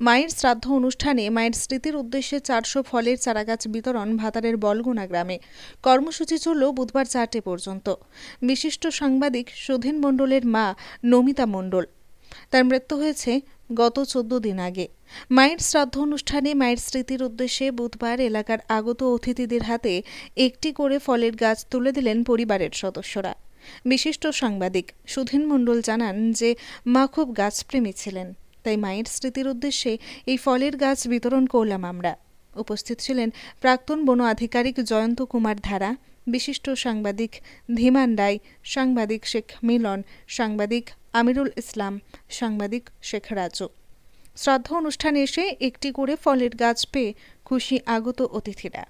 মায়ের শ্রাদ্ধ অনুষ্ঠানে মায়ের স্মৃতির উদ্দেশ্যে চারশো ফলের চারাগাছ বিতরণ ভাতারের বলগুনা গ্রামে। কর্মসূচি চলল বুধবার চারটে পর্যন্ত। বিশিষ্ট সাংবাদিক সুধীন মণ্ডলের মা নমিতা মণ্ডল। তার মৃত্যু হয়েছে গত চোদ্দ দিন আগে। মায়ের শ্রাদ্ধ অনুষ্ঠানে মায়ের স্মৃতির উদ্দেশ্যে বুধবার এলাকার আগত অতিথিদের হাতে একটি করে ফলের গাছ তুলে দিলেন পরিবারের সদস্যরা। বিশিষ্ট সাংবাদিক সুধীন মণ্ডল জানান যে, মা খুব গাছপ্রেমী ছিলেন। তাই মায়ের স্মৃতির উদ্দেশ্যে এই ফলের গাছ বিতরণ করলাম আমরা। উপস্থিত ছিলেন প্রাক্তন বন আধিকারিক জয়ন্ত কুমার ধারা, বিশিষ্ট সাংবাদিক ধীমান রায়, সাংবাদিক শেখ মিলন, সাংবাদিক আমিরুল ইসলাম, সাংবাদিক শেখ রাজু। শ্রাদ্ধ অনুষ্ঠানে এসে একটি করে ফলের গাছ পেয়ে খুশি আগত অতিথিরা।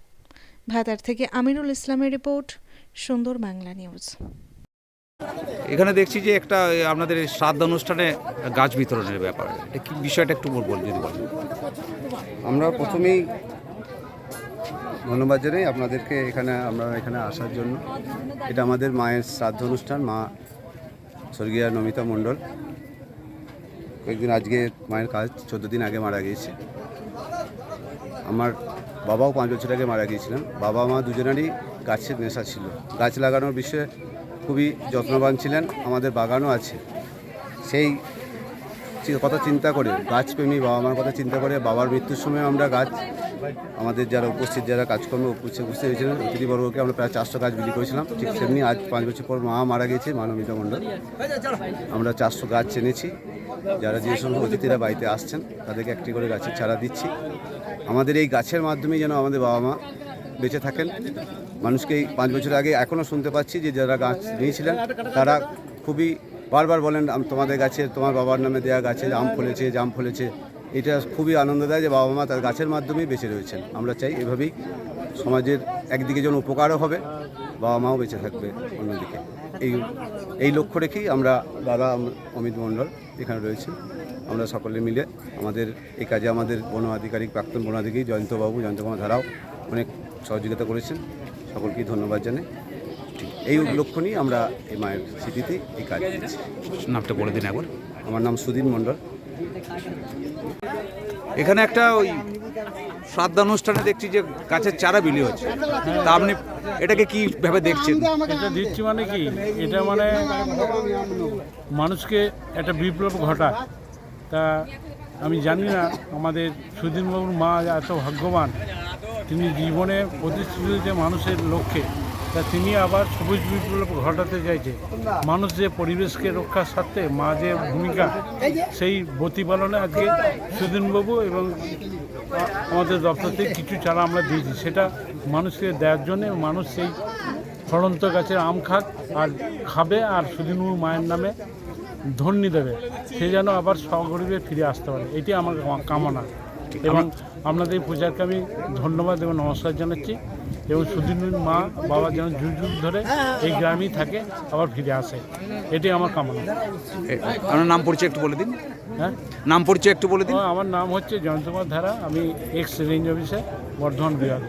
ভাতার থেকে আমিরুল ইসলামের রিপোর্ট, সুন্দর বাংলা নিউজ। এখানে দেখছি যে একটা আপনাদের শ্রাদ্ধ অনুষ্ঠানে গাছ বিতরণের ব্যাপার। এটা কি বিষয়টা একটু বলব যদি বলেন। আমরা প্রথমেই ধন্যবাদ জানাই আপনাদেরকে এখানে, আমরা এখানে আসার জন্য। এটা আমাদের মায়ের শ্রাদ্ধ অনুষ্ঠান, মা স্বর্গীয়া নমিতা মণ্ডল। কয়েকদিন আজকে মায়ের কাজ, চোদ্দ দিন আগে মারা গিয়েছে। আমার বাবাও পাঁচ বছর আগে মারা গিয়েছিলেন। বাবা মা দুজনেরই গাছের নেশা ছিল। গাছ লাগানোর বিষয়ে খুবই যত্নবান ছিলেন, আমাদের বাগানও আছে। সেই কথা চিন্তা করে, গাছপ্রেমী বাবা মার কথা চিন্তা করে, বাবার মৃত্যুর সময় আমরা গাছ, আমাদের যারা উপস্থিত, যারা কাজকর্ম উপস্থিত উপস্থিত হয়েছিলেন অতিথিবর্গকে আমরা প্রায় চারশো গাছ বিলি করেছিলাম। ঠিক সেমনি আজ পাঁচ বছর পর মা মারা গেছে মানবিতা মণ্ডল। আমরা চারশো গাছ এনেছি। যারা যে সমস্ত অতিথিরা বাড়িতে আসছেন, তাদেরকে একটি করে গাছের চারা দিচ্ছি। আমাদের এই গাছের মাধ্যমে যেন আমাদের বাবা মা বেঁচে থাকেন। মানুষকে পাঁচ বছর আগে এখনও শুনতে পাচ্ছি যে যারা গাছ নিয়েছিলেন তারা খুবই বারবার বলেন তোমাদের গাছে, তোমার বাবার নামে দেওয়া গাছে আম ফলেছে জাম ফলেছে। এটা খুবই আনন্দ দেয় যে বাবা মা তার গাছের মাধ্যমেই বেঁচে রয়েছেন। আমরা চাই এভাবেই সমাজের একদিকে যেন উপকারও হবে, বাবা মাও বেঁচে থাকবে অন্যদিকে। এই এই লক্ষ্য রেখেই আমরা দাদা অমিত মণ্ডল এখানে রয়েছে আমরা সকলে মিলে আমাদের এই কাজে আমাদের বন আধিকারিক, প্রাক্তন বন আধিকারিক জয়ন্তবাবু জয়ন্ত ধারাও অনেক সহযোগিতা করেছেন। সকলকেই ধন্যবাদ জানাই। ঠিক এই লক্ষ্য নিয়ে আমরা এই মায়ের স্মৃতিতে এই কাজ করছি। নামটা বলে দিন একবার। আমার নাম সুদীন মণ্ডল। এখানে একটা ওই শ্রাদ্ধ অনুষ্ঠানে দেখছি যে গাছের চারা বিলি হচ্ছে। তা আপনি এটাকে কি ভাবে দেখছেন? এটা দিচ্ছি মানে কি? এটা মানে মানুষকে একটা বিপ্লব ঘটা তা আমি জানি না আমাদের সুদিনবাবুর মা এত ভাগ্যবান। তিনি জীবনে প্রতিষ্ঠিত যে মানুষের লক্ষ্যে, তা তিনি আবার সবুজ বিপ্লব ঘটাতে চাইছে। মানুষ যে পরিবেশকে রক্ষার স্বার্থে মা যে ভূমিকা, সেই প্রতিপালনে আজকে সুদিনবাবু এবং আমাদের দপ্তর থেকে কিছু চারা আমরা দিয়েছি। সেটা মানুষকে দেওয়ার জন্য মানুষ সেই ফলন্ত গাছের আম খাক আর খাবে আর সুদিনবাবু মায়ের নামে ধন্যি দেবে। সে যেন আবার সগরিবে ফিরে আসতে পারে। এটি আমার কামনা। এবং আপনাদের এই প্রচারকে আমি ধন্যবাদ এবং নমস্কার জানাচ্ছি এবং সুদিন মা বাবা যেন যুগ যুগ ধরে এই গ্রামেই থাকে আবার ফিরে আসে। এটি আমার কামনা। আপনার নাম পরিচয় একটু বলে দিন। হ্যাঁ? নাম পরিচয় একটু বলে দিন। আমার নাম হচ্ছে জয়ন্ত কুমার ধারা আমি এক্স রেঞ্জ অফিসার বর্ধমান বিভাগে